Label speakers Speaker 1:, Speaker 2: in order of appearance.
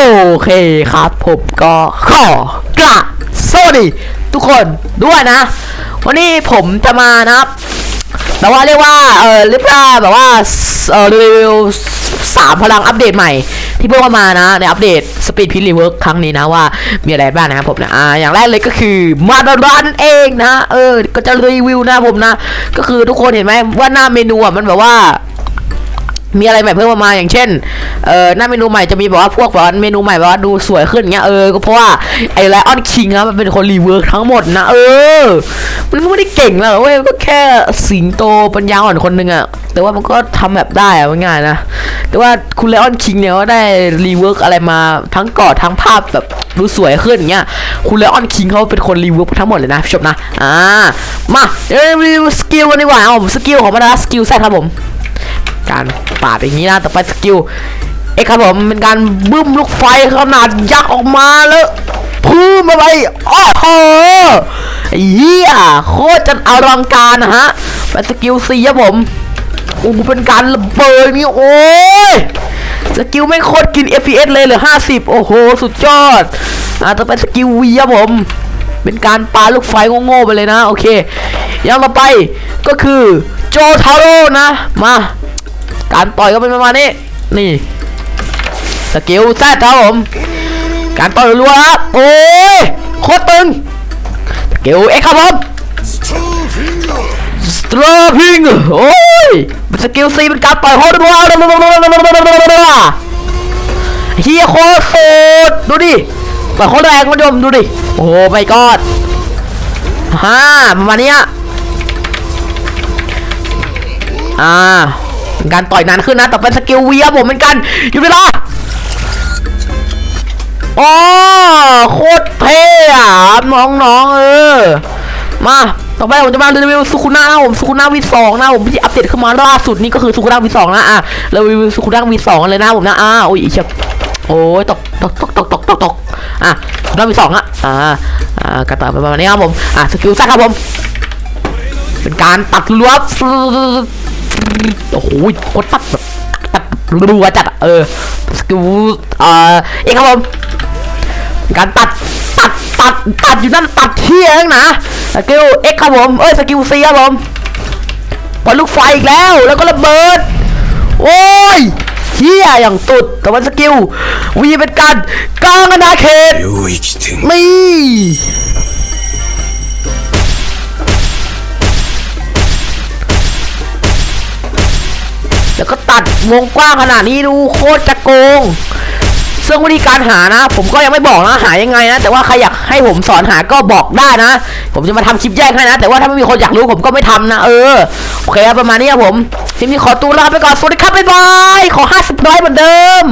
Speaker 1: อเคครับผมก็ขอกราบสวัสดีทุกคนด้วยนะ วันนี้ผมจะมานะครับแบบว่าเรียกว่าเออเรียกว่าแบบว่าเออรีวิวสามพลังอัปเดตใหม่ ที่เพิ่งเข้ามานะในอัปเดตสปีดพิรีเวิร์คครั้งนี้นะว่ามีอะไรบ้างนะครับผมนะอ่าอย่างแรกเลยก็คือมาดอนรันเองนะ เออ ก็จะรีวิวนะผมนะ ก็คือทุกคนเห็นไหมว่าหน้าเมนูอะมันแบบว่ามีอะไรใหม่เพิ่มมาอย่างเช่น เออหน้าเมนูใหม่จะมีแบบว่าพวกแบบว่าเมนูใหม่แบบว่าดูสวยขึ้นเงี้ยเออก็เพราะว่าไอ้ไลออนคิงนะมันเป็นคนรีเวิร์กทั้งหมดนะเออ มันไม่ได้เก่งหรอกเว้ยก็แค่สิงโตปัญญาอ่อนคนหนึ่งอะแต่ว่ามันก็ทำแบบได้อะง่ายนะแต่ว่าคุณไลออนคิงเนี่ยก็ได้รีเวิร์กอะไรมาทั้งกอดทั้งภาพแบบดูสวยขึ้นเงี้ยคุณไลออนคิงเขาเป็นคนรีเวิร์กทั้งหมดเลยนะชมนะอ่ามาเดี๋ยวรีวิวสกิลกันดีกว่าเอาผมสกิลของมันนะสกิลแซครับผมการปาดอย่างนี้นะต่อไปสกิล อ็กครับผมเป็นการบึ้มลูกไฟขนาดยักษ์ออกมาแล้วพุ่งมาไปโอ้โหเหี้ยโคตรจะอลังการนะฮะไปสกิลซีครับผมโอ้เป็นการระเบิดนี่โอ้ยสกิลไม่โคตรกิน FPS เลยเหลือ50 โอ้โห สุดยอดอ่าต่อไปสกิลวีครับผม เป็นการปาลูกไฟโง่ๆไปเลยนะ โอเคย่างต่อไปก็คือโจทาโร่นะ มา การต่อยก็เป็นประมาณนี้ นี่ สกิลแซดครับผม การต่อยรัวครับโอ้ยโคตรตึงสกิลเอ็กครับผมสตรอพิงโอ้ยสกิลซีเป็นการต่อยโคตรรัวเฮียโคตรโสดดูดิต่อยโคตรแรงคุณผู้ชมดูดิโอ้ไม่กอดฮ่าประมาณเนี้ยอ่าการต่อยนานขึ้นนะ ต่อไปสกิลเวียผมเหมือนกันอยู่เวลา อ๋อโคตรเท่อะน้องๆเออ มาต่อไปผมจะมารีวิวสุคุนะนะผมสุคุนะวีสองนะผมที่อัปเดตขึ้นมาล่าสุดนี่ก็คือสุคุนะวีสองนะอะเรารีวิวสุคุนะวีสองเลยนะผมนะอ่าโอ้ยเฉียบโอ้ยตกตกตกตกตกตกตกอะสุคุนะวีสองอะอ่าอ่ากระต่ายประมาณนี้ครับผมอะสกิลซ่าครับผมเป็นการตัดรั้วโอ้โหโคตรตัดแบบตัดรัวจัดเออสกิลอ่อเอกครับผม การตัดตัดตัดตัดอยู่นั่นตัดเที่ยงนะสกิลเอ็กครับผมเอ้ยสกิลซีครับผมปลุกไฟอีกแล้วแล้วก็ระเบิด โอ้ยเที่ยอย่างตุดแต่ว่าสกิลวีเป็นการกลางอนาเขต
Speaker 2: ไม่
Speaker 1: แล้วก็ตัดวงกว้างขนาดนี้ดูโคตรจะโกง ซึ่งวิธีการหานะ ผมก็ยังไม่บอกนะหายังไงนะ แต่ว่าใครอยากให้ผมสอนหาก็บอกได้นะ ผมจะมาทำคลิปแยกให้นะ แต่ว่าถ้าไม่มีคนอยากรู้ผมก็ไม่ทำนะ เออโอเคครับประมาณนี้ครับผมทีมนี้ขอตัวลาไปก่อนสวัสดีครับบ๊ายบายขอ50น้อยเหมือนเดิม